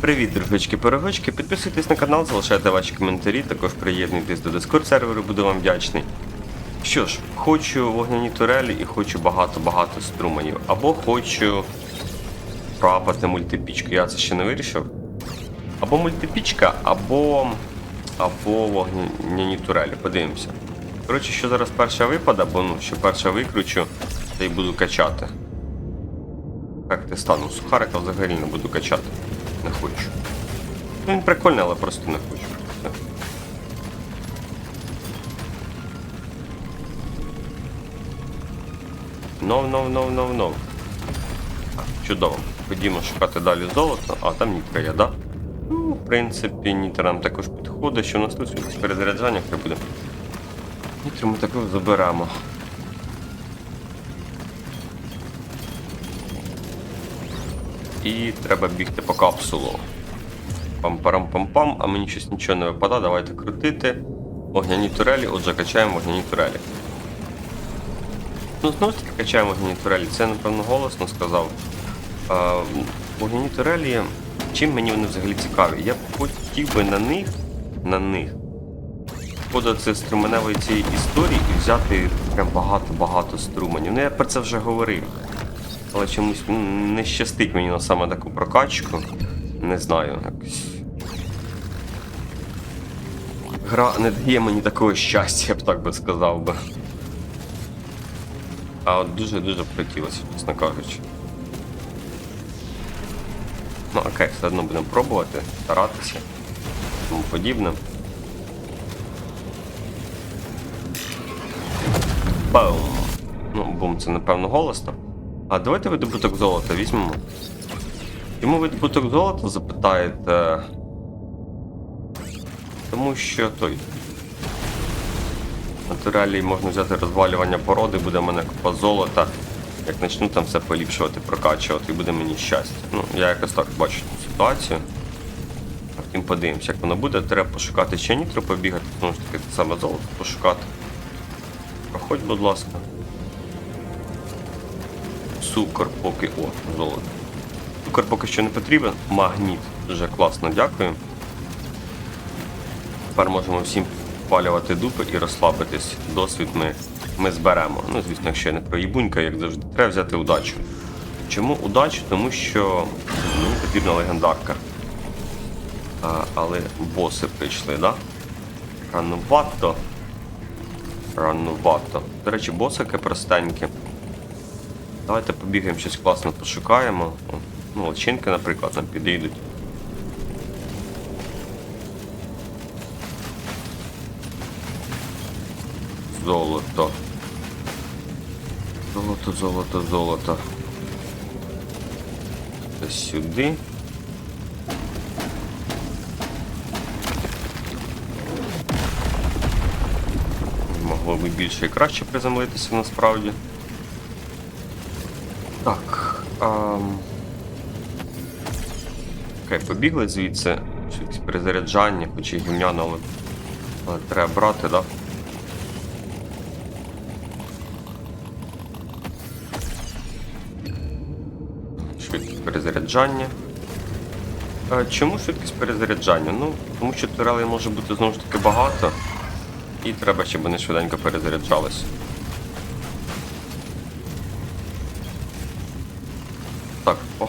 Привіт, дружочки пирогочки Підписуйтесь на канал, залишайте ваші коментарі, також приєднуйтесь до Discord серверу, буду вам вдячний. Що ж, хочу вогняні турелі і хочу багато-багато струменів. Або хочу прапати мультипічку. Я це ще не вирішив. Або мультипічка, або. або вогняні турелі. Подивимося. Коротше, що зараз перша випаде, бо ну, що перша викручу, та й буду качати. Як ти стану? Сухарика взагалі не буду качати. Не хочу. Ну, він прикольний, але просто не хочу. Все. Нов, нов, нов, нов, нов. Так, чудово. Ходімо шукати далі золото, а там нітка є, да? Ну, в принципі, нітра нам також підходить, що у нас тут якесь перезаряджання хай буде. Нітру ми також заберемо. І треба бігти по капсулу. Пам-парам-пам-пам, а мені щось нічого не випадає, давайте крутити. Вогняні турелі, отже, качаємо вогняні турелі. Ну, знову ж таки качаємо вогняні турелі. Це, напевно, голосно сказав. А, вогняні турелі, чим мені вони взагалі цікаві? Я б хотів би на них, на них, поду це струменевої цієї історії і взяти прям багато-багато струменів. Ну, я про це вже говорив. Але чомусь не щастить мені на саме таку прокачку. Не знаю, якось. Гра не дає мені такого щастя, я б так би сказав би. А от дуже-дуже б хотілося, чесно кажучи. Ну окей, все одно будемо пробувати, старатися. Тому подібне. Бум! Ну, бум, це напевно голосно. А давайте видобуток золота візьмемо. Йому видобуток золота запитаєте. Тому що той. Натуралі можна взяти розвалювання породи, буде в мене купа золота. Як почну там все поліпшувати, прокачувати, і буде мені щастя. Ну, я якось так бачу цю ситуацію. А втім подивимось, як воно буде. Треба пошукати ще нітро побігати, ж таки те саме золото пошукати. Проходь, будь ласка. Цукор поки. О, золото. Цукор поки що не потрібен. Магніт. Дуже класно, дякую. Тепер можемо всім палювати дупи і розслабитись. Досвід ми, ми зберемо. Ну, звісно, якщо я не проїбунька, як завжди, треба взяти удачу. Чому удачу? Тому що мені потрібна легендарка. А, але боси прийшли, да? Ранувато. Ранувато. До речі, босики простенькі. Давайте побігаємо щось класно пошукаємо. Ну, личинки, наприклад, нам підійдуть. Золото. Золото, золото, золото. Це сюди. Могло би більше і краще приземлитися насправді. Ам... Окей, побігли звідси. Щось перезаряджання, хоч і гімняно, але... але треба брати, так? Да? Швидкість перезаряджання. А, чому швидкість перезаряджання? Ну, тому що турелей може бути знову ж таки багато. І треба, щоб вони швиденько перезаряджалися.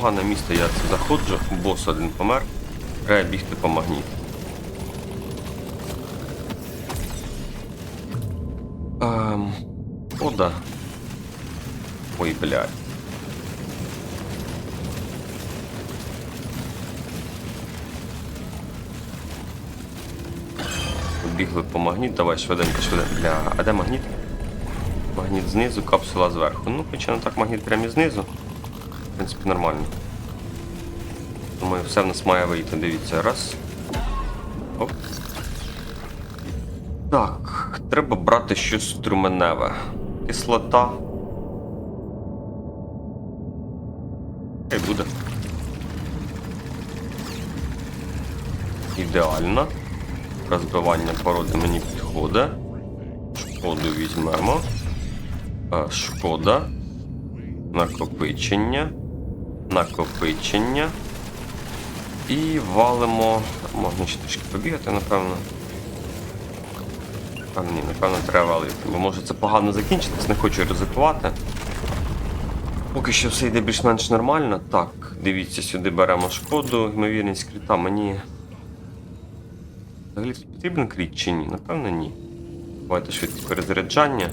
Погане місце я це заходжу, бос один помер. Треба бігти по магніт. Ем, Ода. Ой, блядь. Бігли по магніт, давай швиденько, швиденько. Бля, а де магніт? Магніт знизу, капсула зверху. Ну, хоча не так магніт прямо знизу. Принципі, нормально. Думаю, все в нас має вийти. Дивіться, раз. Оп. Так, треба брати щось струменеве. Кислота. Хай буде. Ідеально. Розбивання породи мені підходить. Шкоду візьмемо. Шкода. Накопичення. Накопичення. І валимо. Можна ще трішки побігати, напевно. А ні, напевно, треба валити. Бо може це погано закінчитись, не хочу ризикувати. Поки що все йде більш-менш нормально. Так, дивіться, сюди беремо шкоду, ймовірність крита мені. Взагалі потрібен кріт чи ні? Напевно, ні. Давайте швидкість перезаряджання.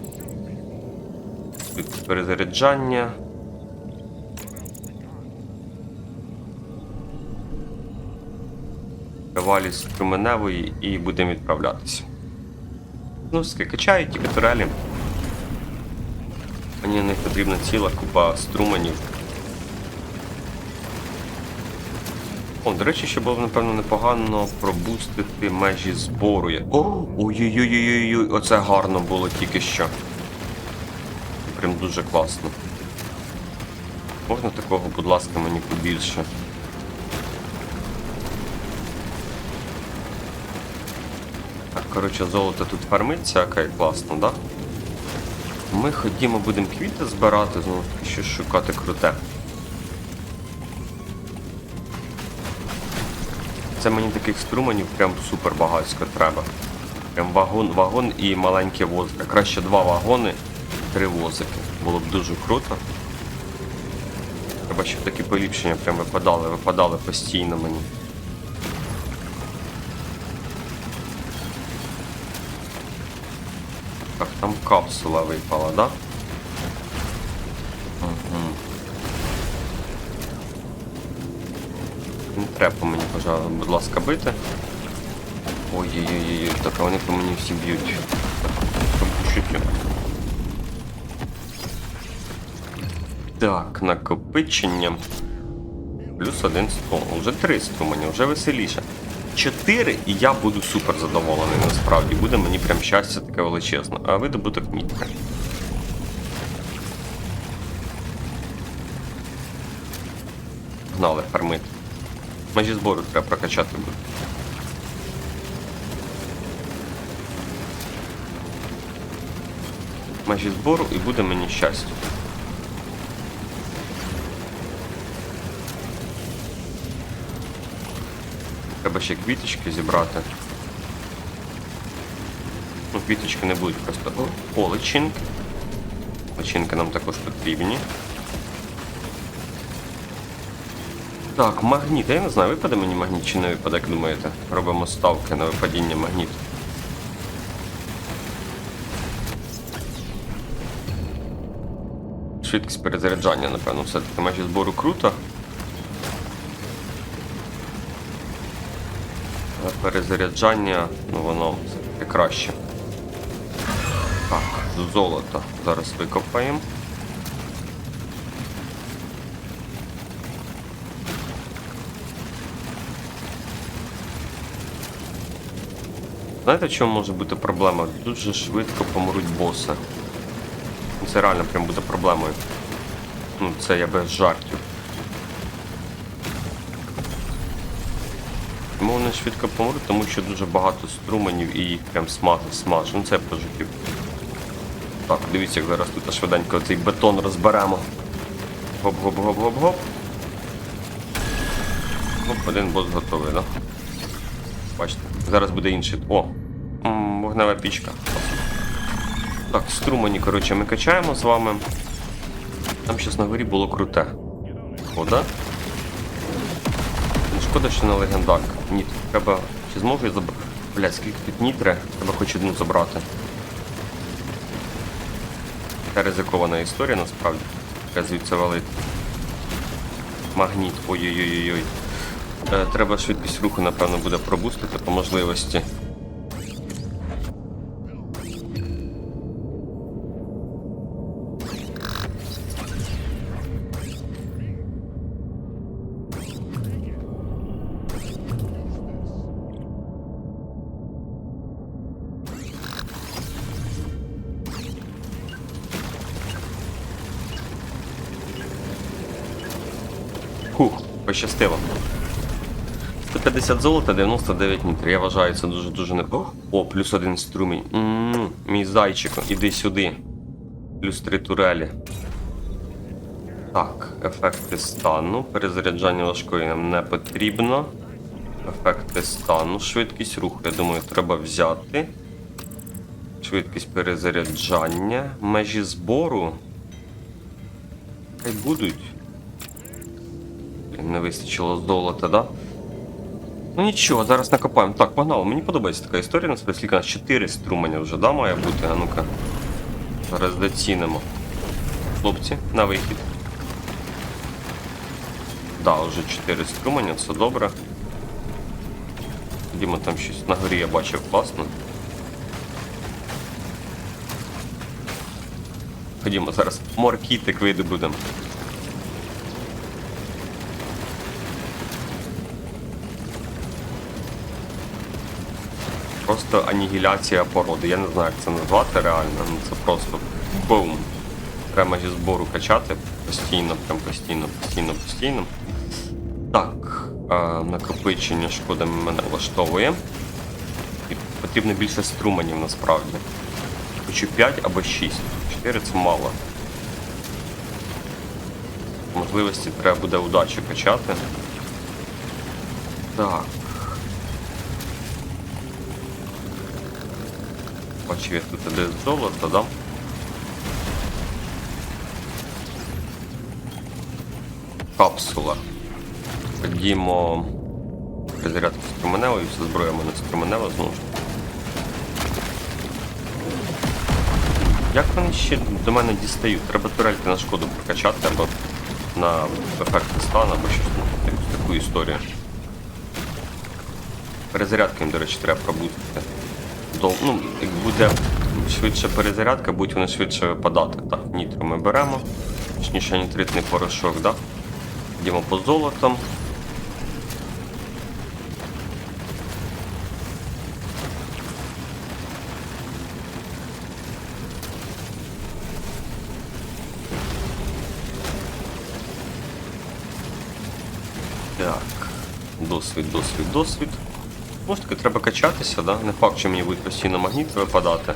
Швидкість перезаряджання. Валі струменевої і будемо відправлятися. Ну, скільки качаю ті турелі. Мені на них потрібна ціла купа струменів. О, до речі, ще було б, напевно, непогано пробустити межі збору. Ой-ой-ой-ой-ой, оце гарно було тільки що. Прям дуже класно. Можна такого, будь ласка, мені побільше. Коротше, золото тут фармиться, окей, класно, да? Ми ходімо, будемо квіти збирати, знову таки, щось шукати круте. Це мені таких струменів прям супер багатсько треба. Прям вагон, вагон і маленькі возики. Краще два вагони, три возики. Було б дуже круто. Треба, щоб такі поліпшення прям випадали, випадали постійно мені. Там капсула випала, да? Угу. Не треба мені, пожалуйста, будь ласка, бити. Ой-ой-ой, так вони по мені всі б'ють. Так, накопичення. Плюс один струм. Уже три струмені, вже веселіше. Чотири, і я буду супер задоволений насправді. Буде мені прям щастя таке величезне. А видобуток мітки. Гнали фармити. Межі збору треба прокачати буде. Межі збору і буде мені щастя. Треба ще квіточки зібрати. Ну, квіточки не будуть просто. О, личинки. Личинки нам також потрібні. Так, магніт. Я не знаю, випаде мені магніт чи не випаде, як думаєте? Робимо ставки на випадіння магніту. Швидкість перезаряджання, напевно, все-таки межі збору круто. Перезаряджання, ну воно все-таки краще. Так, золото зараз викопаємо. Знаєте, в чому може бути проблема? Дуже швидко помруть боси. Це реально прям буде проблемою. Ну, це я без жартів. Тому вони швидко помруть, тому що дуже багато струменів і їх прям смаж, смаж. Ну це про. Так, дивіться, як зараз тут швиденько цей бетон розберемо. Гоп-гоп-гоп-гоп-гоп. Гоп, один бос готовий, да? Бачите, зараз буде інший. О! Вогнева пічка. Так, струмені, коротше, ми качаємо з вами. Там щось на горі було круте. О, да? Ну, шкода, що не легендарка. Ні, треба. Чи зможу я забрати? Блять, скільки тут нітре? Треба хоч одну забрати. Це ризикована історія насправді. Треба звідси валити. Магніт. Ой-ой-ой-ой. Е, треба швидкість руху, напевно, буде пробустити по можливості. 150 золота, 99 нітр. Я вважаю, це дуже-дуже не. О, плюс один струмінь. М-м, мій зайчику, іди сюди. Плюс три турелі. Так, ефекти стану. Перезаряджання важкої нам не потрібно. Ефекти стану. Швидкість руху, я думаю, треба взяти. Швидкість перезаряджання. Межі збору. Хай будуть. Не вистачило золота, да? Ну нічого, зараз накопаємо. Так, погнали. Мені подобається така історія, насправді скільки нас 4 струменя вже, да, має бути. А ну-ка. Зараз доцінимо. Хлопці, на вихід. Да, вже 4 струменя, це добре. Ходімо там щось на горі я бачив класно. Ходімо, зараз моркітик видобудемо. Просто анігіляція породи. Я не знаю, як це назвати реально. Ну це просто бум. Треба зі збору качати постійно, прям постійно, постійно, постійно. Так, е, накопичення шкода мене влаштовує. І потрібно більше струменів насправді. Хочу 5 або 6. 4 це мало. Можливості треба буде удачу качати. Так. Бачив я тут іде золото, да? Капсула. Ходімо. Перезарядку струменевою, все зброя мене струменева знову. Як вони ще до мене дістають? Треба турельки на шкоду прокачати або на ефекти стану, або щось таку- таку історію. Перезарядки їм, до речі, треба пробудити. До, ну, як буде швидше перезарядка, будуть вони швидше випадати. Так, нітро ми беремо. Точніше, нітритний порошок, да? Йдемо по золотам. Так. Досвід, досвід, досвід. Може таки треба качатися, да? Не факт, що мені будуть постійно магніти випадати.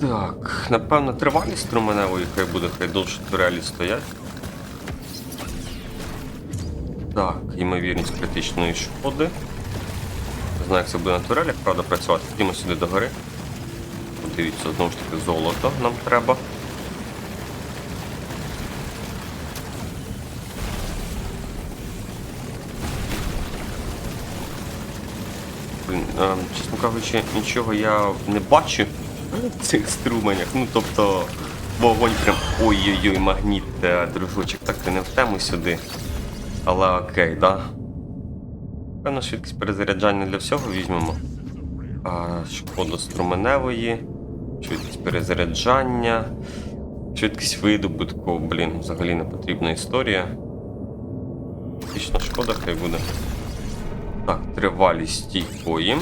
Так, напевно, тривалість струменевої хай буде, хай довше турелі стоять. Так, ймовірність критичної шкоди. Не знаю, як це буде на турелях, правда, працювати. Ходімо сюди до гори. Дивіться, знову ж таки, золото нам треба. Блін, е, чесно кажучи, нічого я не бачу в цих струменях. Ну, тобто, вогонь прям ой-ой-ой, магніт, е, дружочок, так ти не в тему сюди. Але окей, да. Певно, швидкість перезаряджання для всього візьмемо. А, шкода струменевої, швидкість перезаряджання, швидкість видобутку, блін, взагалі не потрібна історія. Фактично шкода хай буде. Так, тривалість стійкої.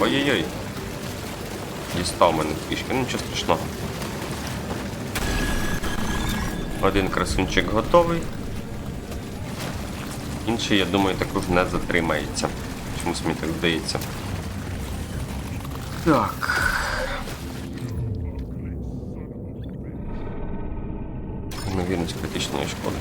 Ой-ой-ой. Дістав мене трішки, ну нічого страшного. Один красунчик готовий. Інший, я думаю, також не затримається. Чомусь мені так здається. Так. Ймовірність критичної шкоди.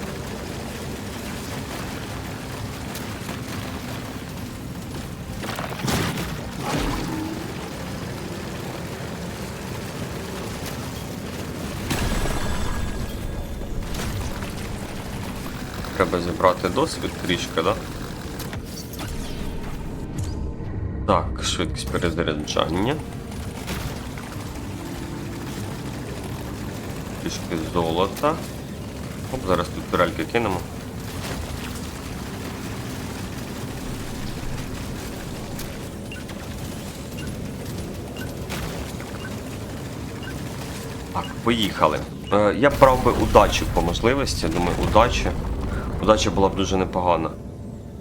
Треба зібрати досвід трішки, да? Так, швидкість перезаряджання. Трішки золота. Оп, зараз тут турельки кинемо. Так, поїхали. Е, я брав би удачу по можливості. Думаю, удача. Удача була б дуже непогана.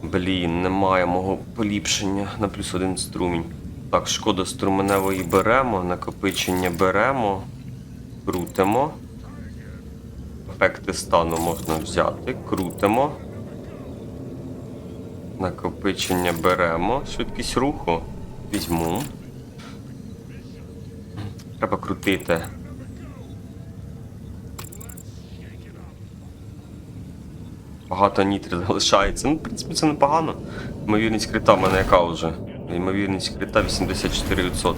Блін, немає мого поліпшення на плюс один струмінь. Так, шкода струменевої беремо, накопичення беремо, крутимо. Ефекти стану можна взяти, крутимо. Накопичення беремо. Швидкість руху візьму. Треба крутити. Багато нітрів залишається. Ну, в принципі, це непогано. Ймовірність крита в мене яка вже? Ймовірність крита 84%.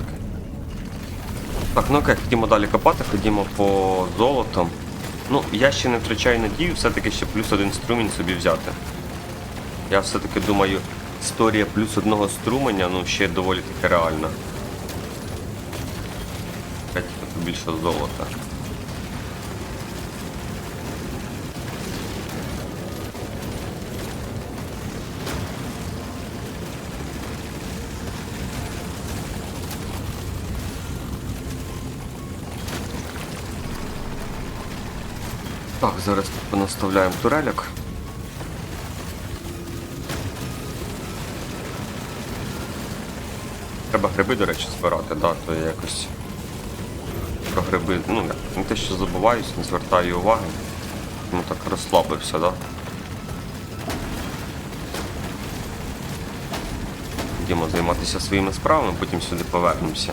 Так, ну окей, ходімо далі копати, ходімо по золотам. Ну, я ще не втрачаю надію, все-таки ще плюс один струмінь собі взяти. Я все-таки думаю, історія плюс одного струменя, ну, ще доволі таки реальна. П'ять більше золота. Тут понаставляємо турельок. Треба гриби, до речі, збирати, да, то я якось про гриби, ну, не те, що забуваюсь, не звертаю уваги. Ну так розслабився, да? Йдемо займатися своїми справами, потім сюди повернемося.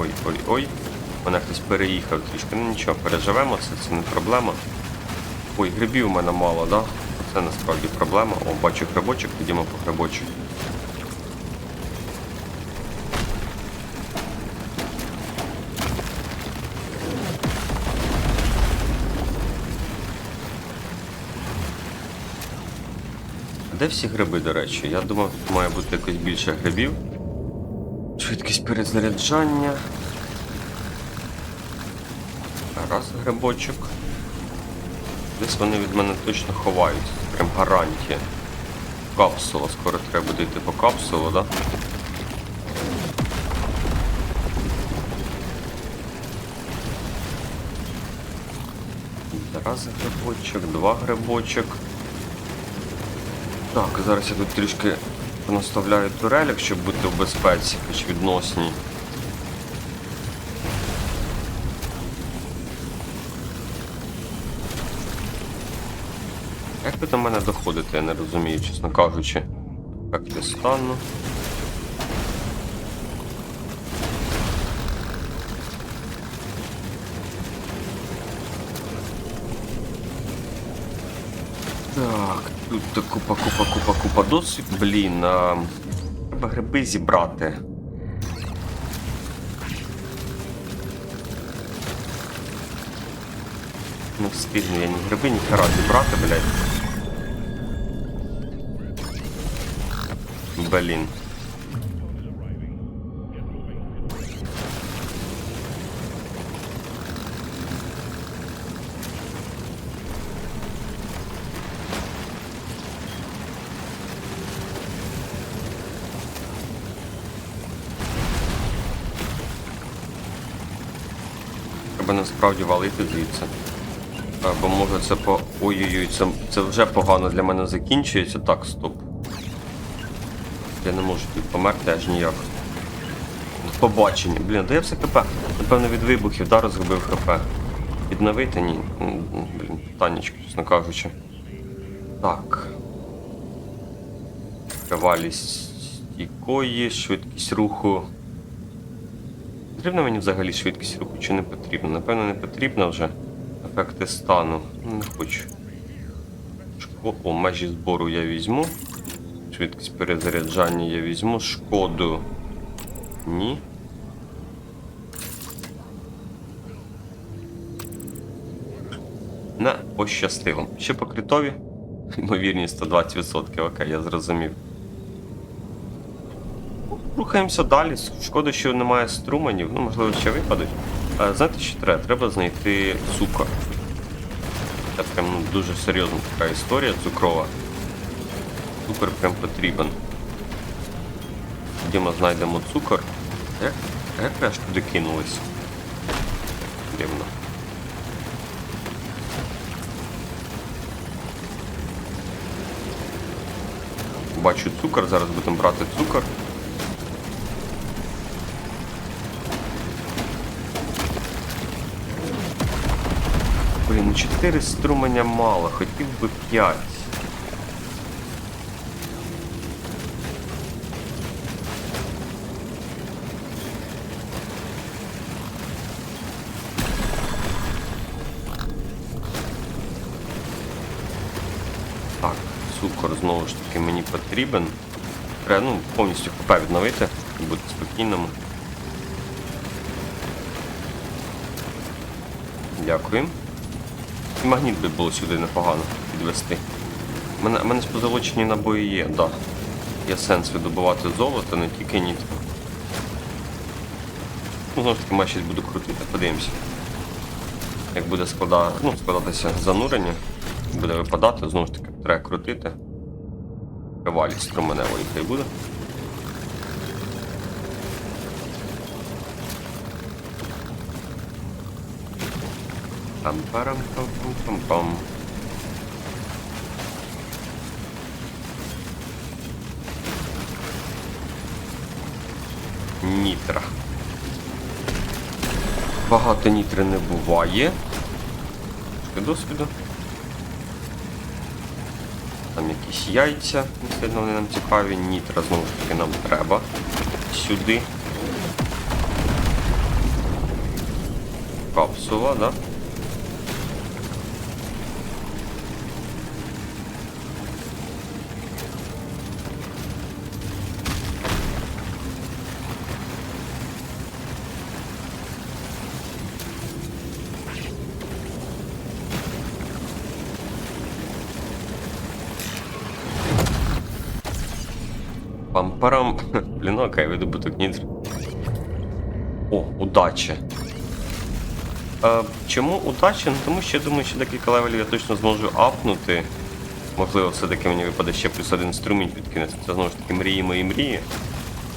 Ой, ой, ой, ой. Мене хтось переїхав трішки. Ну нічого, переживемо, це, це не проблема. Ой, грибів у мене мало, да? Це насправді проблема. О, бачу грибочок, підіймо по грибочок. Де всі гриби, до речі? Я думав, тут має бути якось більше грибів. Швидкість перезаряджання. Раз грибочок. Десь вони від мене точно ховаються. Прям гарантія. Капсула. Скоро треба буде йти по капсулу, да? Раз грибочок, два грибочок. Так, зараз я тут трішки понаставляю турелек, щоб бути в безпеці, хоч відносній. Як ви до мене доходите, я не розумію, чесно кажучи. Як я стану. Так, тут купа, купа, купа, купа досвід. Блін, а... треба гриби зібрати. Не встигну я ні гриби, ні хера зібрати, блядь. Блін. Насправді валити звідси. А, Бо може це по. Ой-ой-ой, це, це вже погано для мене закінчується. Так, стоп. Я не можу тут померти аж ніяк. Побачення. Блін, де я все КП? Напевно від вибухів, да, розгубив ХП. Відновити? Ні. Блін, танечко, чесно кажучи. Так. Тривалість стійкої, швидкість руху. Потрібна мені взагалі швидкість руху чи не потрібно? Напевно, не потрібно вже. Ефекти стану. Ну, Не хочу. Шко... О, межі збору я візьму. Швидкість перезаряджання я візьму. Шкоду. Ні. Не пощастило. Ще по критові. Ймовірність 120%. Окей, я зрозумів. Рухаємося далі. Шкода, що немає струменів, ну можливо ще випадуть. Знаєте, що треба? Треба знайти цукор. Це прям ну, дуже серйозна така історія цукрова. Цукор прям потрібен. Ходімо, знайдемо цукор. Як, як ви аж туди кинулись? Дивно. Бачу цукор, зараз будемо брати цукор. Блін, 4 струменя мало, хотів би 5. Так, цукор знову ж таки мені потрібен. Треба ну, повністю ХП відновити і бути спокійним. Дякую. Магніт би було сюди непогано підвести. У мене, мене ж позолочені набої є, так. Да. Є сенс видобувати золото, не тільки нітро. Ну, знову ж таки, майже щось буду крутити, подивимося. Як буде склада... ну, складатися занурення, буде випадати, знову ж таки, треба крутити. Тривалість струменевої хай буде. Пам-парам-пам-пам-пам-пам. Нітра. Багато нітри не буває. Досвіду. Там якісь яйця, сильно вони нам цікаві. Нітра знову ж таки нам треба. Сюди. Капсула, да? Окей, видобуток нітр. О, удача. Е, чому удача? Ну тому що я думаю, що декілька левелів я точно зможу апнути. Можливо, все-таки мені випаде ще плюс один струмінь підкинеться. Це знову ж таки мрії мої мрії.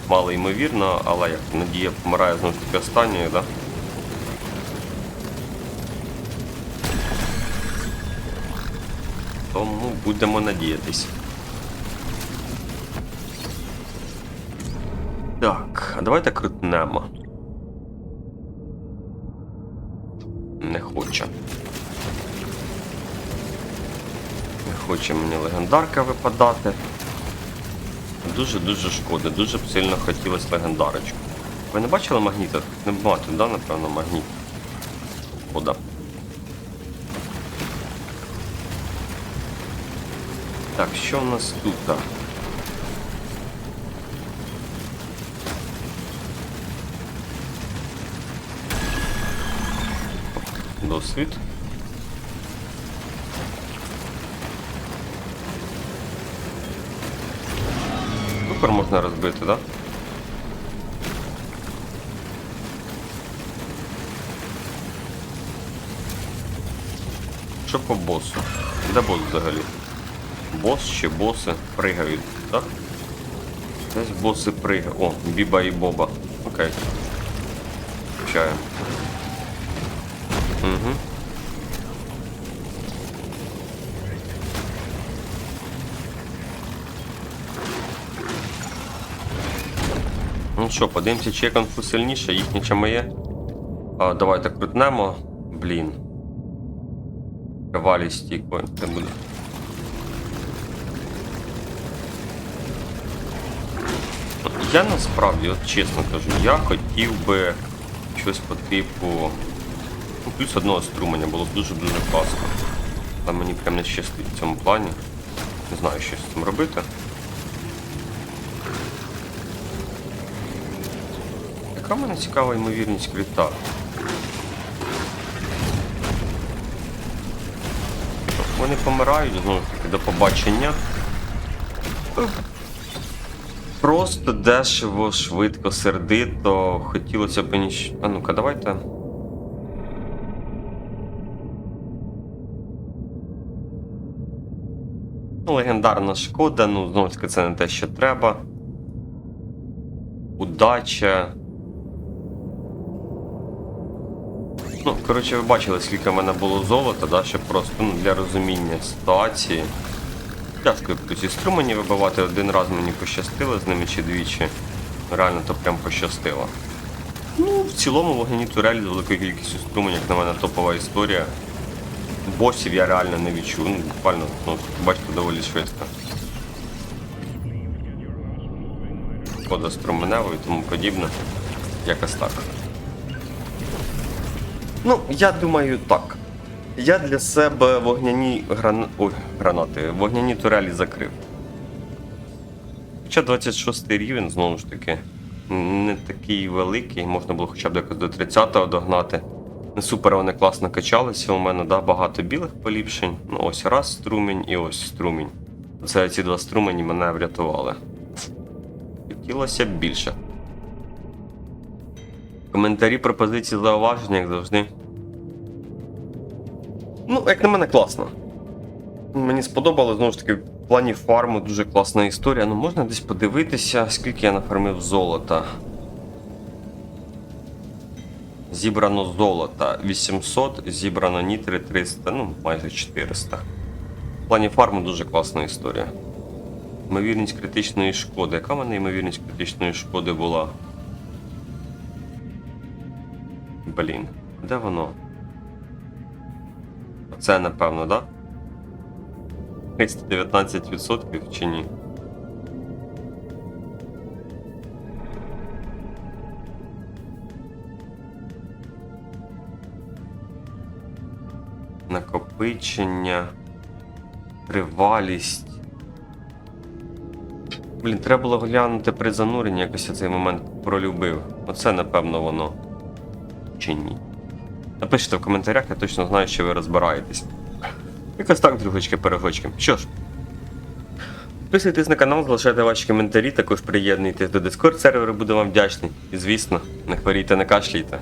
Мало ймовірно, але як надія помирає знову ж таки останньою, да? Тому будемо надіятись. А давайте крутнемо. Не хоче. Не хоче мені легендарка випадати. Дуже-дуже шкода, дуже б сильно хотілося легендарочку. Ви не бачили магніта? Не бачите, да, напевно, магніт. Шкода. Так, що в нас тут? Досвід. Супер можна розбити, так? Да? Що по босу? Де бос взагалі? Бос чи боси пригають, так? Десь боси пригають. О, Біба і Боба. Окей. Включаємо. Угу. Ну що, подивимося, чи є конфу сильніше, їхнє чи моє. А, давайте крутнемо. Блін. Тривалість стійкою. Це буде. Я насправді, от чесно кажу, я хотів би щось по типу. Ну, плюс одного струменя було б дуже-дуже класно. Але мені прям не щастить в цьому плані. Не знаю, що з цим робити. Яка мене цікава ймовірність крита? Вони помирають, знову ж таки, до побачення. Просто дешево, швидко, сердито. Хотілося б ніч. А ну-ка, давайте. Легендарна шкода, ну, знову ж таки, це не те, що треба. Удача. Ну, коротше, ви бачили, скільки в мене було золота, да, щоб просто ну, для розуміння ситуації. Тяжко якось і струмені вибивати. Один раз мені пощастило з ними чи двічі. Реально то прям пощастило. Ну, в цілому вогняні турелі з великою кількістю струмень, як на мене, топова історія. Босів я реально не відчув. Ну, буквально, ну, бачите, доволі швидко. Шкода струменевої і тому подібне. Якось так. Ну, я думаю, так. Я для себе вогняні гран... Ой, гранати, вогняні турелі закрив. Хоча 26 рівень, знову ж таки, не такий великий, можна було хоча б якось до 30-го догнати. Не супер вони класно качалися у мене, да, багато білих поліпшень. Ну, ось раз струмінь і ось струмінь. Це ці два струмені мене врятували. Хотілося б більше. Коментарі, пропозиції, зауваження, як завжди. Ну, як на мене, класно. Мені сподобалось, знову ж таки, в плані фарму дуже класна історія. Ну, можна десь подивитися, скільки я нафармив золота. Зібрано золота 800, зібрано нітри 300, ну, майже 400. В плані фарму дуже класна історія. Ймовірність критичної шкоди. Яка в мене ймовірність критичної шкоди була? Блін, де воно? Це напевно, да? 319% чи ні? Накопичення. Тривалість. Блін, треба було глянути при зануренні, якось я цей момент пролюбив. Оце, напевно, воно. Чи ні? Напишіть в коментарях, я точно знаю, що ви розбираєтесь. Якось так, другочки перегочки Що ж, підписуйтесь на канал, залишайте ваші коментарі, також приєднуйтесь до Discord серверу, буду вам вдячний. І звісно, не хворійте, не кашляйте.